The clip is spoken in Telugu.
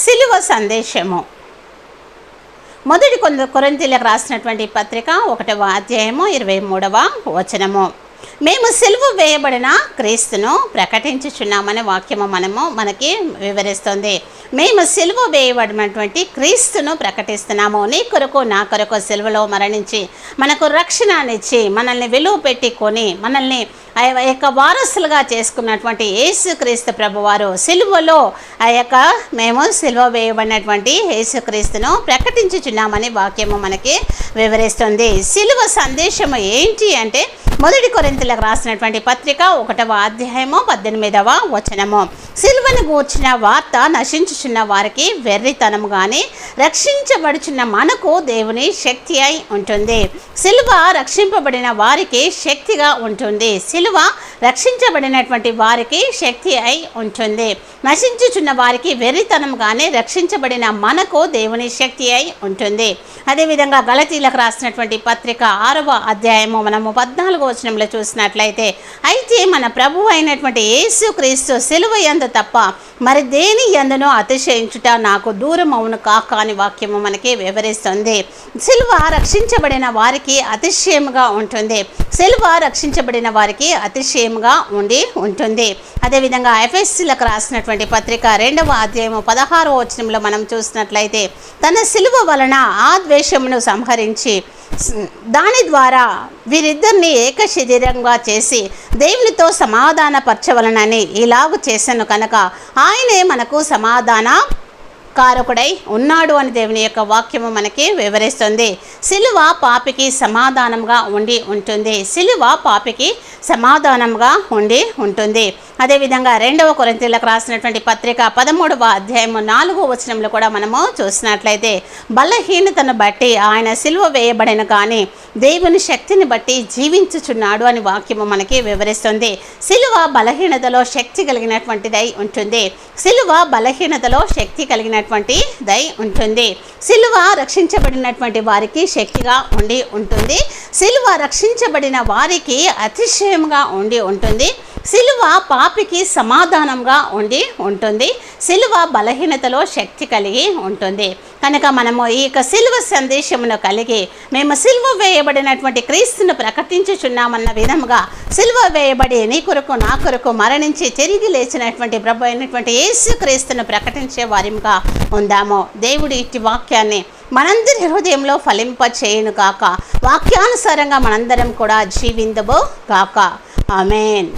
సిలువ సందేశము. మొదటి కొంత కొరంతీలకు రాసినటువంటి పత్రిక ఒకటవ అధ్యాయము ఇరవై మూడవ వచనము. మేము సిలువ వేయబడిన క్రీస్తును ప్రకటించుచున్నామనే వాక్యము మనము మనకి వివరిస్తుంది. మేము సిలువ వేయబడినటువంటి క్రీస్తును ప్రకటిస్తున్నాము. నీ కొరకు నా కొరకు సిలువలో మరణించి మనకు రక్షణనిచ్చి మనల్ని విలువ పెట్టి కొని మనల్ని ఆ యొక్క వారసులుగా చేసుకున్నటువంటి యేసుక్రీస్తు ప్రభువారు సిలువలో ఆ యొక్క మేము సిలువ వేయబడినటువంటి యేసుక్రీస్తును ప్రకటించుచున్నామని వాక్యము మనకి వివరిస్తుంది. సిలువ సందేశము ఏంటి అంటే మొదటి కొరింతలకు రాసినటువంటి పత్రిక ఒకటవ అధ్యాయము పద్దెనిమిదవ వచనము. సిలువను గూర్చిన వార్త నశించుచున్న వారికి వెర్రితనము కానీ రక్షించబడుచున్న మనకు దేవుని శక్తి అయి ఉంటుంది. సిలువ రక్షింపబడిన వారికి శక్తిగా ఉంటుంది. సిల్వ రక్షించబడినటువంటి వారికి శక్తి అయి ఉంటుంది. నశించుచున్న వారికి వెర్రితనం కానీ రక్షించబడిన మనకు దేవుని శక్తి అయి ఉంటుంది. అదేవిధంగా గలతీలకు రాసినటువంటి పత్రిక ఆరవ అధ్యాయము మనము పద్నాలుగో వచనంలో చూసినట్లయితే అయితే మన ప్రభు అయినటువంటి యేసు క్రీస్తు సిలువ ఎందు తప్ప మరి దేని ఎందునో అతిశయించుట నాకు దూరం అవును కాక అని వాక్యము మనకి వివరిస్తుంది. సిలువ రక్షించబడిన వారికి అతిశయముగా ఉంటుంది. సిలువ రక్షించబడిన వారికి అతిశయముగా ఉండి ఉంటుంది. అదేవిధంగా ఎఫ్ఎస్సీలకు రాసినటువంటి పత్రిక రెండవ అధ్యాయము పదహారవ వచనంలో మనం చూసినట్లయితే తన సిలువ వలన ఆ ద్వేషమును సంహరించి దాని ద్వారా వీరిద్దరిని ఏక శరీరంగా చేసి దేవునితో సమాధానపరచవలనని ఇలాగు చేశాను కనుక ఆయనే మనకు సమాధాన కారకుడై ఉన్నాడు అని దేవుని యొక్క వాక్యము మనకి వివరిస్తుంది. సిలువ పాపికి సమాధానంగా ఉండి ఉంటుంది. సిలువ పాపికి సమాధానంగా ఉండి ఉంటుంది. అదేవిధంగా రెండవ కొరింతీలకు రాసినటువంటి పత్రిక పదమూడవ అధ్యాయము నాలుగో వచనంలో కూడా మనము చూసినట్లయితే బలహీనతను బట్టి ఆయన సిలువ వేయబడిన కానీ దేవుని శక్తిని బట్టి జీవించుచున్నాడు అని వాక్యము మనకి వివరిస్తుంది. సిలువ బలహీనతలో శక్తి కలిగినటువంటిదై ఉంటుంది. సిలువ బలహీనతలో శక్తి కలిగినటువంటి దై ఉంటుంది. సిలువ రక్షించబడినటువంటి వారికి శక్తిగా ఉండి ఉంటుంది. సిలువ రక్షించబడిన వారికి అతిశయంగా ఉండి ఉంటుంది. సిలువ పాపికి సమాధానంగా ఉండి ఉంటుంది. సిలువ బలహీనతలో శక్తి కలిగి ఉంటుంది. కనుక మనము ఈ యొక్క సిలువ సందేశమును కలిగి మేము సిలువ వేయబడినటువంటి క్రీస్తును ప్రకటించుచున్నామన్న విధముగా సిలువ వేయబడి నీ కొరకు నా కొరకు మరణించి తిరిగి లేచినటువంటి ప్రభు అయినటువంటి యేసు క్రీస్తును ప్రకటించే వారిగా ఉందాము. దేవుడు ఇట్టి వాక్యాన్ని మనందరి హృదయంలో ఫలింప చేయను కాక వాక్యానుసారంగా మనందరం కూడా జీవిందబో కాక ఆమెన్.